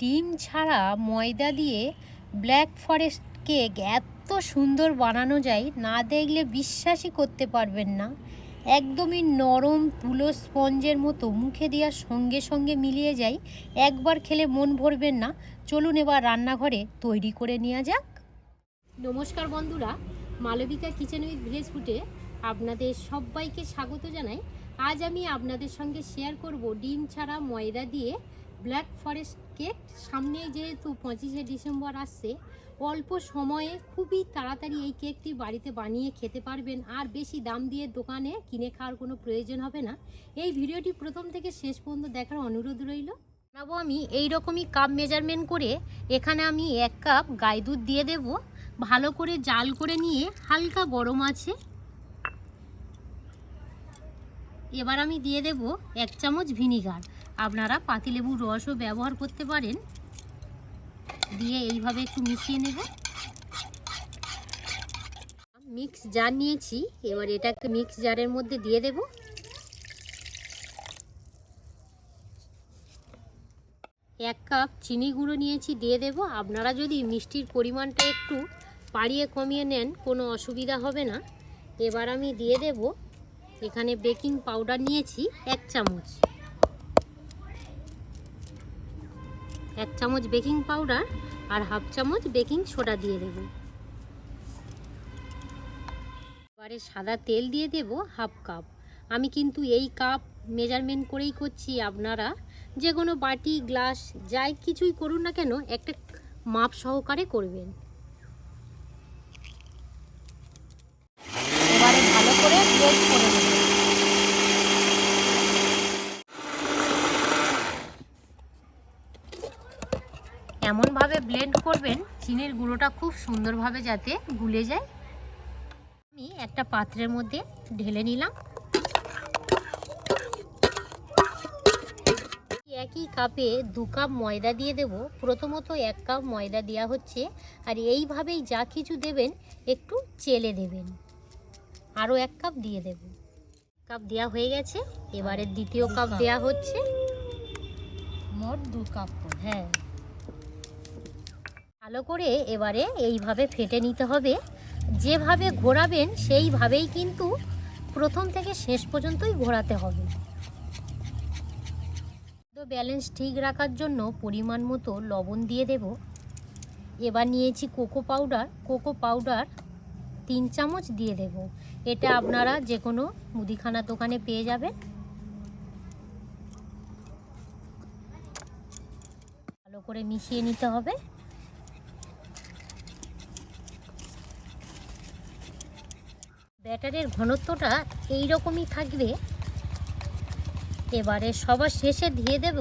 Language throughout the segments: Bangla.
ডিম ছাড়া ময়দা দিয়ে ব্ল্যাক ফরেস্ট কেক এত সুন্দর বানানো যায়, না দেখলে বিশ্বাসই করতে পারবেন না। একদমই নরম তুলো স্পঞ্জের মতো মুখে দেওয়ার সঙ্গে সঙ্গে মিলিয়ে যায়, একবার খেলে মন ভরবেন না। চলুন এবার রান্নাঘরে তৈরি করে নেওয়া যাক। নমস্কার বন্ধুরা, মালবিকা কিচেন উইথ ভিলেজ ফুটে আপনাদের সবাইকে স্বাগত জানাই। আজ আমি আপনাদের সঙ্গে শেয়ার করব ডিম ছাড়া ময়দা দিয়ে ব্ল্যাক ফরেস্ট কেক সামনে যেহেতু পঁচিশে ডিসেম্বর আসছে, অল্প সময়ে খুবই তাড়াতাড়ি এই কেকটি বাড়িতে বানিয়ে খেতে পারবেন। আর বেশি দাম দিয়ে দোকানে কিনে খাওয়ার কোনো প্রয়োজন হবে না। এই ভিডিওটি প্রথম থেকে শেষ পর্যন্ত দেখার অনুরোধ রইল। বানাবো আমি এই রকমই কাপ মেজারমেন্ট করে, এখানে আমি এক কাপ গাই দুধ দিয়ে দেব। ভালো করে জাল করে নিয়ে হালকা গরম আছে। এবার আমি দিয়ে দেব এক চামচ ভিনিগার। আপনারা পাতিলেবুর রসও ব্যবহার করতে পারেন। দিয়ে এইভাবে একটু মিশিয়ে নেব। মিক্স জার নিয়েছি, এবার এটাকে মিক্স জারের মধ্যে দিয়ে দেব। এক কাপ চিনি গুঁড়ো নিয়েছি, দিয়ে দেব। আপনারা যদি মিষ্টির পরিমাণটা একটু পাড়িয়ে কমিয়ে নেন, কোনো অসুবিধা হবে না। এবার আমি দিয়ে দেব। এখানে বেকিং পাউডার নিয়েছি, এক চামচ। এক চামচ বেকিং পাউডার আর হাফ চামচ বেকিং সোডা দিয়ে দেব। এবারে সাদা তেল দিয়ে দেব হাফ কাপ। আমি কিন্তু এই কাপ মেজারমেন্ট করেই করছি আপনারা। যে কোনো বাটি, গ্লাস, যাই কিছুই করুন না কেন, একটা মাপ সহকারে করবেন। এবারে ভালো করে করে নেব এমনভাবে ব্লেন্ড করবেন চিনির গুঁড়োটা খুব সুন্দরভাবে যাতে গুলে যায়। আমি একটা পাত্রের মধ্যে ঢেলে নিলাম। একই কাপে দু কাপ ময়দা দিয়ে দেব। প্রথমত এক কাপ ময়দা দেওয়া হচ্ছে। আর এইভাবেই যা কিছু দেবেন একটু চেলে দেবেন। আরও এক কাপ দিয়ে দেব। কাপ দেওয়া হয়ে গেছে। এবারে দ্বিতীয় কাপ দেওয়া হচ্ছে। মোট দু কাপ হ্যাঁ। ভালো করে এবারে এইভাবে ফেটে নিতে হবে। যেভাবে ঘোরাবেন সেইভাবেই কিন্তু প্রথম থেকে শেষ পর্যন্তই ঘোরাতে হবে। ব্যালেন্স ঠিক রাখার জন্য পরিমাণ মতো লবণ দিয়ে দেব। এবার নিয়েছি কোকো পাউডার কোকো পাউডার তিন চামচ দিয়ে দেব। এটা আপনারা যে কোনো মুদিখানা দোকানে পেয়ে যাবেন। ভালো করে মিশিয়ে নিতে হবে। ব্যাটারের ঘনত্বটা এই রকমই থাকবে। এবারে সবার শেষে দিয়ে দেব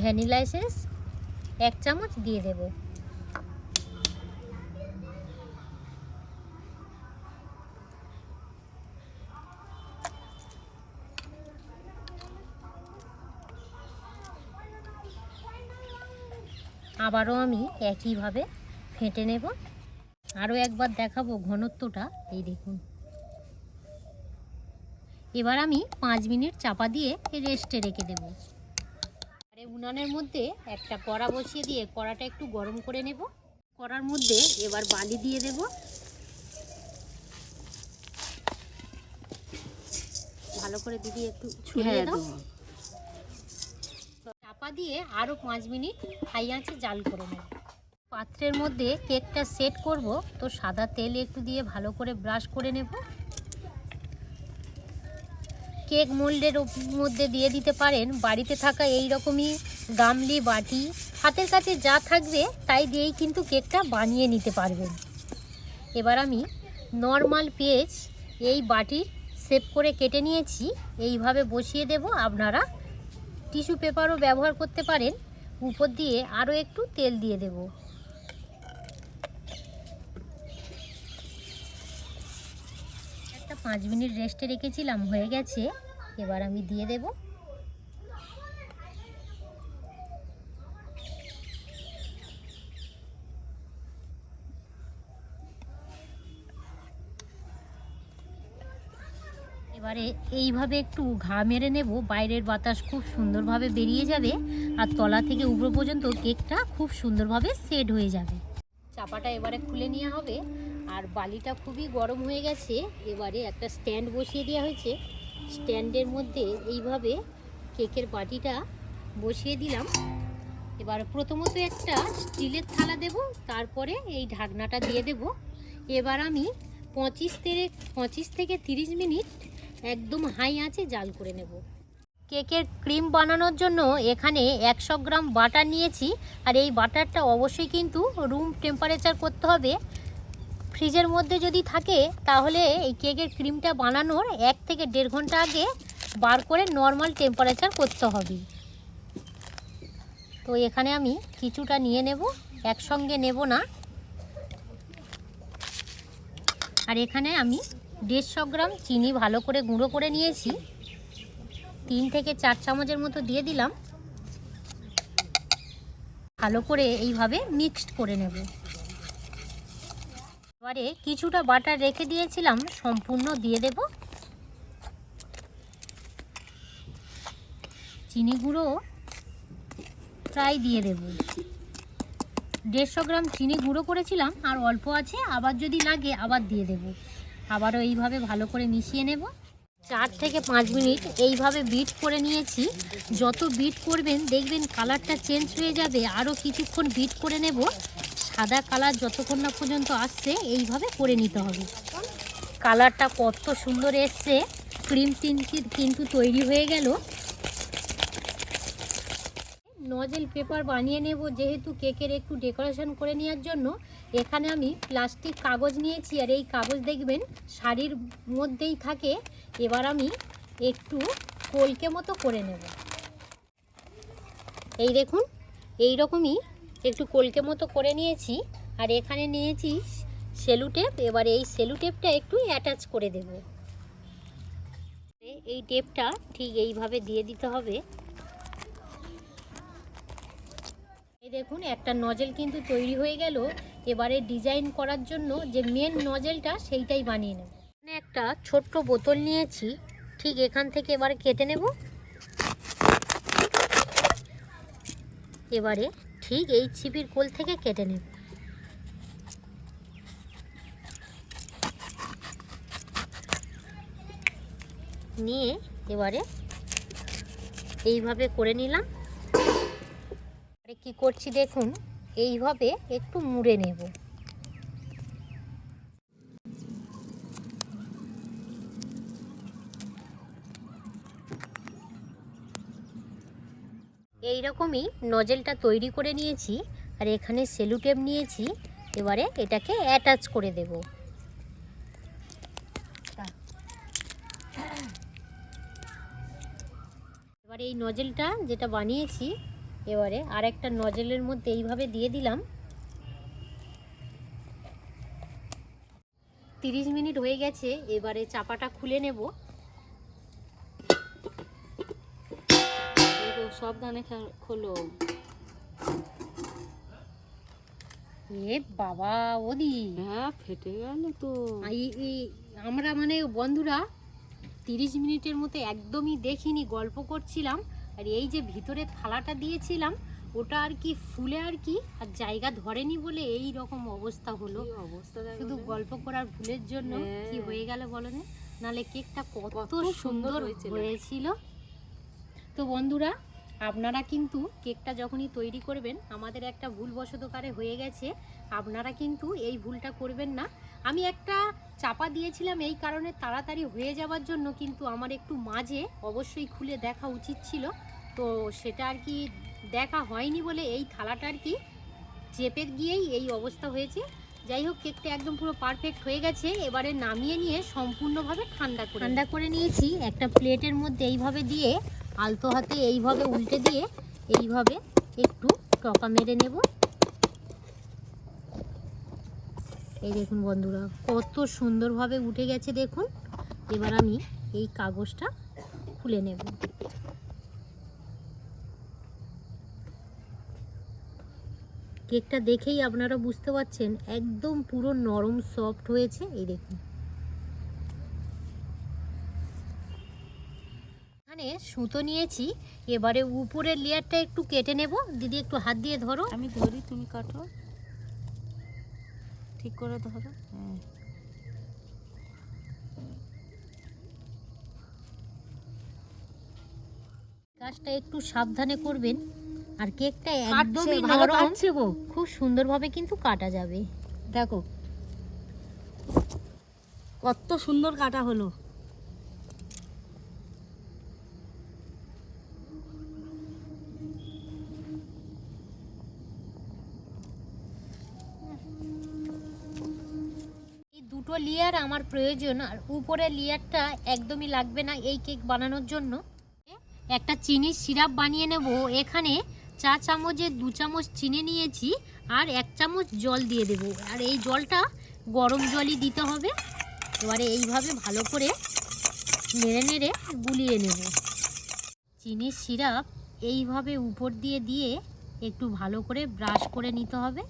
ভ্যানিলা এসেন্স, এক চামচ দিয়ে দেব। আবারও আমি একইভাবে ফেটে নেব। আরও একবার দেখাবো ঘনত্বটা। এই দেখুন। এবার আমি পাঁচ মিনিট চাপা দিয়ে রেস্টে রেখে দেব। আরে উনানের মধ্যে একটা কড়া বসিয়ে দিয়ে কড়াটা একটু গরম করে নেব। কড়ার মধ্যে এবার বালি দিয়ে দেব। ভালো করে দিদি একটু ছড়িয়ে হ্যাঁ দাও। চাপা দিয়ে আরও পাঁচ মিনিট হাই আঁচে জাল করে নেব। পাত্রের মধ্যে কেকটা সেট করব। তো সাদা তেল একটু দিয়ে ভালো করে ব্রাশ করে নেব। কেক মোল্ডের মধ্যে দিয়ে দিতে পারেন। বাড়িতে থাকা এই রকমই গামলি, বাটি, হাতের কাছে যা থাকবে তাই দিয়েই কিন্তু কেকটা বানিয়ে নিতে পারবেন। এবার আমি নর্মাল পেজ এই বাটির সেভ করে কেটে নিয়েছি। এইভাবে বসিয়ে দেব। আপনারা টিস্যু পেপারও ব্যবহার করতে পারেন। উপর দিয়ে আরও একটু তেল দিয়ে দেব। পাঁচ মিনিট রেস্টে রেখেছিলাম, হয়ে গেছে। এবার আমি দিয়ে দেব। এবারে এইভাবে একটু ঘা মেরে নেব। বাইরের বাতাস খুব সুন্দরভাবে বেরিয়ে যাবে আর তলা থেকে উপর পর্যন্ত কেকটা খুব সুন্দরভাবে সেট হয়ে যাবে। চাপাটা এবারে খুলে নেওয়া হবে। আর বালিটা খুবই গরম হয়ে গেছে। এবারে একটা স্ট্যান্ড বসিয়ে দেওয়া হয়েছে। স্ট্যান্ডের মধ্যে এইভাবে কেকের বাটিটা বসিয়ে দিলাম। এবার প্রথমত একটা স্টিলের থালা দেব, তারপরে এই ঢাকনাটা দিয়ে দেব। এবার আমি পঁচিশ থেকে পঁচিশ থেকে তিরিশ মিনিট একদম হাই আঁচে জাল করে নেব। কেকের ক্রিম বানানোর জন্য এখানে একশো গ্রাম বাটার নিয়েছি। আর এই বাটারটা অবশ্যই কিন্তু রুম টেম্পারেচার করতে হবে। ফ্রিজের মধ্যে যদি থাকে, তাহলে এই কেকের ক্রিমটা বানানোর এক থেকে দেড় ঘণ্টা আগে বার করে নর্মাল টেম্পারেচার করতে হবে। তো এখানে আমি কিছুটা নিয়ে নেব, একসঙ্গে নেব না। আর এখানে আমি দেড়শো গ্রাম চিনি ভালো করে গুঁড়ো করে নিয়েছি। তিন থেকে চার চামচের মতো দিয়ে দিলাম। ভালো করে এইভাবে মিক্সড করে নেব। এবারে কিছুটা বাটার রেখে দিয়েছিলাম, সম্পূর্ণ দিয়ে দেব। চিনি গুঁড়ো প্রায় দিয়ে দেব। দেড়শো গ্রাম চিনি গুঁড়ো করেছিলাম, আর অল্প আছে, আবার যদি লাগে আবার দিয়ে দেব। আবারও এইভাবে ভালো করে মিশিয়ে নেব। চার থেকে পাঁচ মিনিট এইভাবে বিট করে নিয়েছি। যত বিট করবেন, দেখবেন কালারটা চেঞ্জ হয়ে যাবে। আরও কিছুক্ষণ বিট করে নেব। সাদা কালার যতক্ষণ না পর্যন্ত আসছে, এইভাবে করে নিতে হবে। কালারটা কত সুন্দর এসছে। ক্রিম কিন্তু তৈরি হয়ে গেল। নজেল পেপার বানিয়ে নেব, যেহেতু কেকের একটু ডেকোরেশন করে নেওয়ার জন্য। এখানে আমি প্লাস্টিক কাগজ নিয়েছি, আর এই কাগজ দেখবেন শাড়ির মধ্যেই থাকে। এবার আমি একটু কলকে মতো করে নেব। এই দেখুন এই রকমই একটু কলকে মতো করে নিয়েছি, আর এখানে নিয়েছি সেলু টেপ, এবার এই সেলু টেপটা একটু অ্যাটাচ করে দেব। এই টেপটা ঠিক এইভাবে দিয়ে দিতে হবে। এই দেখুন, একটা নজেল কিন্তু তৈরি হয়ে গেল। এবারে ডিজাইন করার জন্য যে মেন নজেলটা সেইটাই বানিয়ে নেব। এখানে একটা ছোট্ট বোতল নিয়েছি। ঠিক এখান থেকে এবারে কেটে নেব। এবারে ঠিক এই ছিপির কোল থেকে কেটে নেব। নিয়ে এবারে এইভাবে করে নিলাম। কি করছি দেখুন, এইভাবে একটু মুড়ে নেব। এই রকমই নজেলটা তৈরি করে নিয়েছি আর এখানে সেলুটেপ নিয়েছি। এবারে এটাকে অ্যাটাচ করে দেব। এবারে এই নজেলটা যেটা বানিয়েছি, এবারে আর একটা নজেলের মধ্যে এইভাবে দিয়ে দিলাম। তিরিশ মিনিট হয়ে গেছে, এবারে চাপাটা খুলে নেব। সাবধানে খোলো। এ বাবা ওদি। হ্যাঁ ফেটে গেল তো। আমরা মানে বন্ধুরা তিরিশ মিনিটের মতো একদমই দেখিনি গল্প করছিলাম। আর এই যে ভিতরে থালাটা দিয়েছিলাম ওটা আর কি ফুলে আর কি আর জায়গা ধরেনি বলে এই রকম অবস্থা হলো। অবস্থা শুধু গল্প করার ভুলের জন্য হ্যাঁ। কি হয়ে গেল বলো না? নাহলে কেকটা কত সুন্দর। হয়েছিল। তো বন্ধুরা আপনারা কিন্তু কেকটা যখনই তৈরি করবেন, আমাদের একটা ভুলবশত কারে হয়ে গেছে, আপনারা কিন্তু এই ভুলটা করবেন না। আমি একটা চাপা দিয়েছিলাম এই কারণে তাড়াতাড়ি হয়ে যাওয়ার জন্য, কিন্তু আমার একটু মাঝে অবশ্যই খুলে দেখা উচিত ছিল। তো সেটা আর কি দেখা হয়নি বলে এই থালাটা আর কি চেপে গিয়েই এই অবস্থা হয়েছে। যাই হোক, কেকটা একদম পুরো পারফেক্ট হয়ে গেছে। এবারে নামিয়ে নিয়ে সম্পূর্ণভাবে ঠান্ডা করে ঠান্ডা করে নিয়েছি। একটা প্লেটের মধ্যে এইভাবে দিয়ে আলতো হাতে এইভাবে উল্টে দিয়ে এইভাবে একটু টকা মেরে নেব। এই দেখুন বন্ধুরা, কত সুন্দরভাবে উঠে গেছে দেখুন। এবার আমি এই কাগজটা খুলে নেব। কেকটা দেখেই আপনারা বুঝতে পারছেন, একদম পুরো নরম সফট হয়েছে। এই দেখুন। এখানে সুতো নিয়েছি। এবারে উপরের লেয়ারটা একটু কেটে নেব। দিদি একটু হাত দিয়ে ধরো। আমি ধরি তুমি কাটো। ঠিক করে ধরো। হ্যাঁ। কাজটা একটু সাবধানে করবেন। আর কেকটা একদমই ভালো নরম। খুব সুন্দরভাবে কিন্তু কাটা যাবে। দেখো। কত সুন্দর কাটা হলো এই দুটো লেয়ার আমার প্রয়োজন, আর উপরে লেয়ারটা একদমই লাগবে না এই কেক বানানোর জন্য। একটা চিনির সিরাপ বানিয়ে নেব, এখানে চা চামচের দু চামচ চিনি নিয়েছি, আর এক চামচ জল দিয়ে দেব। আর এই জলটা গরম জলই দিতে হবে, এবারে এইভাবে ভালো করে নেড়ে নেড়ে গুলিয়ে নেব। চিনির সিরাপ এইভাবে উপর দিয়ে দিয়ে একটু ভালো করে ব্রাশ করে নিতে হবে।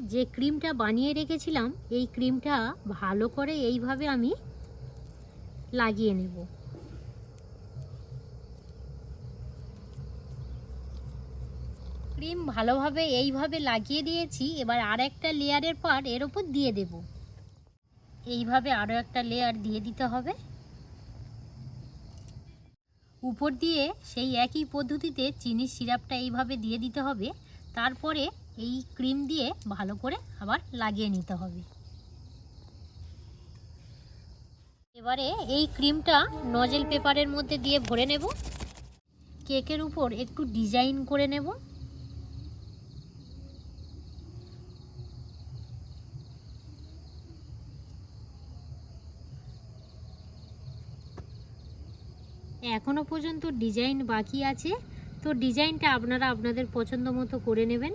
যে ক্রিমটা বানিয়ে রেখেছিলাম, এই ক্রিমটা ভালো করে এইভাবে আমি লাগিয়ে নেব। ক্রিম ভালোভাবে এইভাবে লাগিয়ে দিয়েছি, এবার আর একটা লেয়ারের পার্ট এর ওপর দিয়ে দেব। এইভাবে আরও একটা লেয়ার দিয়ে দিতে হবে। উপর দিয়ে সেই একই পদ্ধতিতে চিনির সিরাপটা এইভাবে দিয়ে দিতে হবে। তারপরে এই ক্রিম দিয়ে ভালো করে আবার লাগিয়ে নিতে হবে। এবারে এই ক্রিমটা নজেল পেপারের মধ্যে দিয়ে ভরে নেব। কেকের উপর একটু ডিজাইন করে নেব। এখনও পর্যন্ত ডিজাইন বাকি আছে। তো ডিজাইনটা আপনারা আপনাদের পছন্দ মতো করে নেবেন।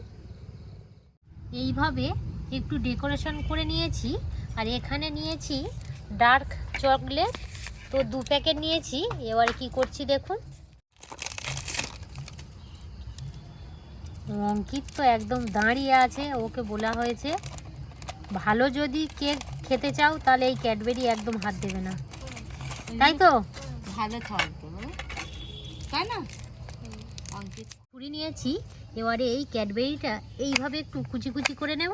এইভাবে একটু ডেকোরেশন করে নিয়েছি। আর এখানে নিয়েছি ডার্ক চকলেট। তো দু প্যাকেট নিয়েছি। এবারে কি করছি দেখুন। অঙ্কিত তো একদম দাঁড়িয়ে আছে, ওকে বলা হয়েছে। ভালো যদি কেক খেতে চাও, তাহলে এই ক্যাডবেরি একদম হাত দেবে না। তাই তো? ভালো থাকবে মানে। তাই না? কুড়ি নিয়েছি, এবারে এই ক্যাডবেরিটা এইভাবে একটু কুচি কুচি করে নেব।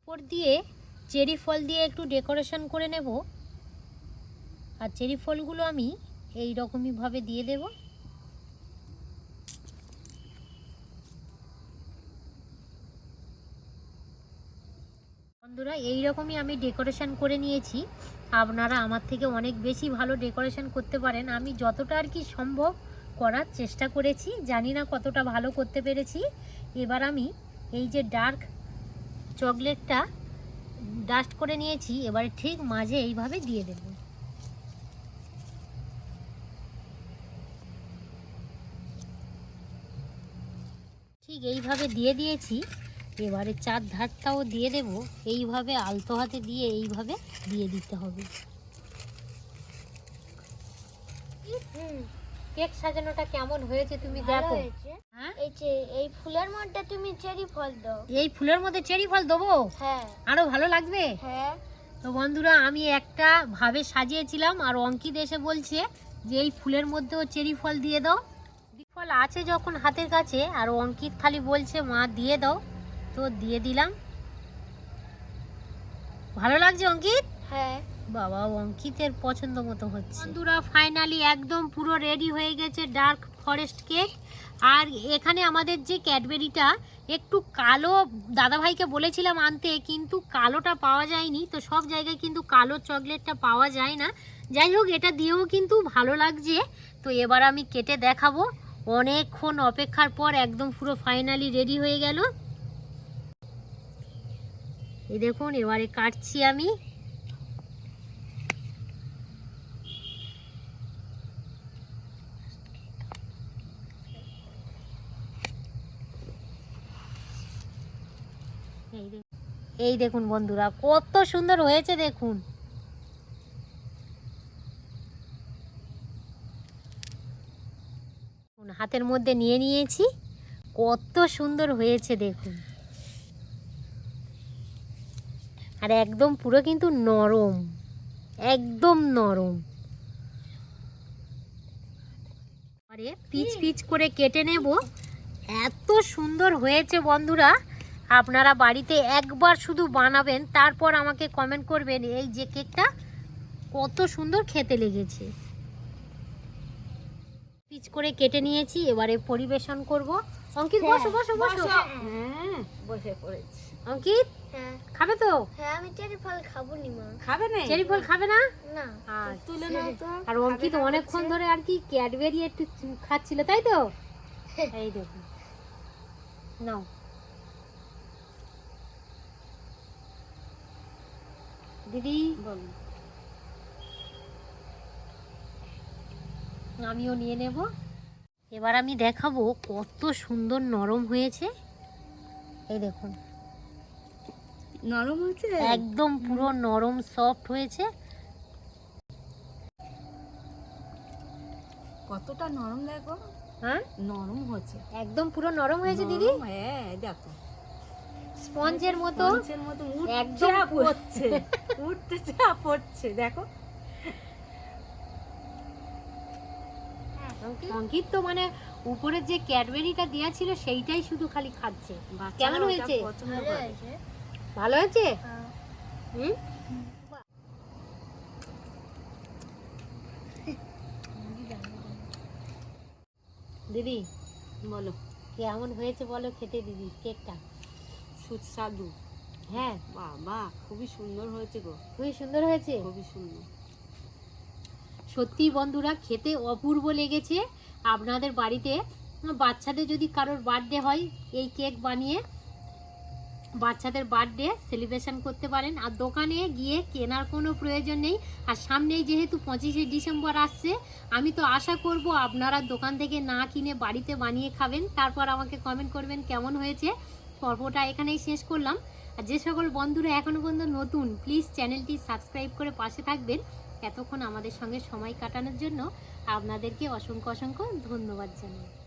উপর দিয়ে চেরি ফল দিয়ে একটু ডেকোরেশন করে নেব। আর চেরি ফলগুলো আমি এই রকমইভাবে দিয়ে দেবো। বন্ধুরা এই রকমই আমি ডেকোরেশন করে নিয়েছি। আপনারা আমার থেকে অনেক বেশি ভালো ডেকোরেশন করতে পারেন। আমি যতটা আর কি সম্ভব করার চেষ্টা করেছি, জানি না কতটা ভালো করতে পেরেছি। এবার আমি এই যে ডার্ক চকলেটটা ডাস্ট করে নিয়েছি, এবারে ঠিক মাঝে এইভাবে দিয়ে দেব। ঠিক এইভাবে দিয়ে দিয়েছি। এবারে চার ধারটাও দিয়ে দেব এইভাবে আলতো হাতে দিয়ে এইভাবে দিয়ে দিতে হবে। কেক সাজানোটা কেমন হয়েছে তুমি দেখো। হ্যাঁ? এই যে এই ফুলের মধ্যে তুমি চেরি ফল দাও। এই ফুলের মধ্যে চেরি ফল দেবো? হ্যাঁ। আরও ভালো লাগবে? হ্যাঁ। তো বন্ধুরা আমি একটা ভাবে সাজিয়েছিলাম আর অঙ্কিত এসে বলছে যে এই ফুলের মধ্যেও চেরি ফল দিয়ে দাও। ফল আছে যখন হাতের কাছে আর অঙ্কিত খালি বলছে মা দিয়ে দাও। তো দিয়ে দিলাম। ভালো লাগছে অঙ্কিত? হ্যাঁ। বাবা অঙ্কিতের পছন্দ মতো হচ্ছে। বন্ধুরা ফাইনালি একদম পুরো রেডি হয়ে গেছে ডার্ক ফরেস্ট কেক আর এখানে আমাদের যে ক্যাডবেরিটা একটু কালো দাদাভাইকে বলেছিলাম আনতে কিন্তু কালোটা পাওয়া যায়নি। তো সব জায়গায় কিন্তু কালো চকলেটটা পাওয়া যায় না। যাই হোক এটা দিয়েও কিন্তু ভালো লাগছে। তো এবার আমি কেটে দেখাবো। অনেকক্ষণ অপেক্ষার পর একদম পুরো ফাইনালি রেডি হয়ে গেল। এই দেখুন, এবারে কাটছি আমি। এই দেখুন বন্ধুরা, কত সুন্দর হয়েছে দেখুন, হাতের মধ্যে নিয়ে নিয়েছি, কত সুন্দর হয়েছে দেখুন। আর একদম পুরো কিন্তু নরম একদম নরম। আরে পিচ পিচ করে কেটে নেব। এত সুন্দর হয়েছে বন্ধুরা। আপনারা বাড়িতে একবার শুধু বানাবেন তারপর আমাকে কমেন্ট করবেন এই যে কেকটা কত সুন্দর খেতে লেগেছে। পিচ করে কেটে নিয়েছি এবারে পরিবেশন করব। অঙ্কিত বসো বসো। বসো। হ্যাঁ বসে পড়েছি। অঙ্কিত? হ্যাঁ। খাবে তো? হ্যাঁ আমি চেরি ফল খাব নি মা। খাবে না? চেরি ফল খাবে না? না। তুলে নাও তো। আর অঙ্কিত অনেকক্ষণ ধরে আর কি ক্যাডবেরি একটু খাচ্ছিল তাই তো? এই দেখুন নাও। দিদি? বলো। আমিও নিয়ে নেব। এবার আমি দেখাবো কত সুন্দর নরম হয়েছে। এই দেখুন। নরম হচ্ছে একদম পুরো নরম সফট হয়েছে। কতটা নরম দেখো। হ্যাঁ? নরম হচ্ছে একদম পুরো নরম হয়েছে দিদি? হ্যাঁ দেখো। স্পঞ্জের মতো। পঞ্চের মতো একদম পড়ছে। উঠতেছে আর পড়ছে দেখো। অঙ্কিত তো মানে উপরের যে ক্যাডবেরিটা দেওয়া ছিল সেইটাই শুধু খালি খাচ্ছে। কেমন হয়েছে? পছন্দ ভালো। হয়েছে হ্যাঁ। হুম? দিদি বলো কেমন হয়েছে বলো খেতে দিদি কেকটা? সুস্বাদু। হ্যাঁ। বাবা খুবই সুন্দর হয়েছে গো। খুবই সুন্দর হয়েছে? খুবই সুন্দর। সত্যি বন্ধুরা খেতে অপূর্ব লেগেছে। আপনাদের বাড়িতে বাচ্চাদের যদি কারোর বার্থডে হয় এই কেক বানিয়ে বাচ্চাদের বার্থডে সেলিব্রেশন করতে পারেন। আর দোকানে গিয়ে কেনার কোনো প্রয়োজন নেই। আর সামনেই যেহেতু পঁচিশে ডিসেম্বর আসছে, আমি তো আশা করব আপনারা দোকান থেকে না কিনে বাড়িতে বানিয়ে খাবেন। তারপর আমাকে কমেন্ট করবেন কেমন হয়েছে। পর্বটা এখানেই শেষ করলাম। আর যে সকল বন্ধুরা এখনও পর্যন্ত নতুন প্লিজ চ্যানেলটি সাবস্ক্রাইব করে পাশে থাকবেন। এতক্ষণ আমাদের সঙ্গে সময় কাটানোর জন্য আপনাদেরকে অসংখ্য অসংখ্য ধন্যবাদ জানাই।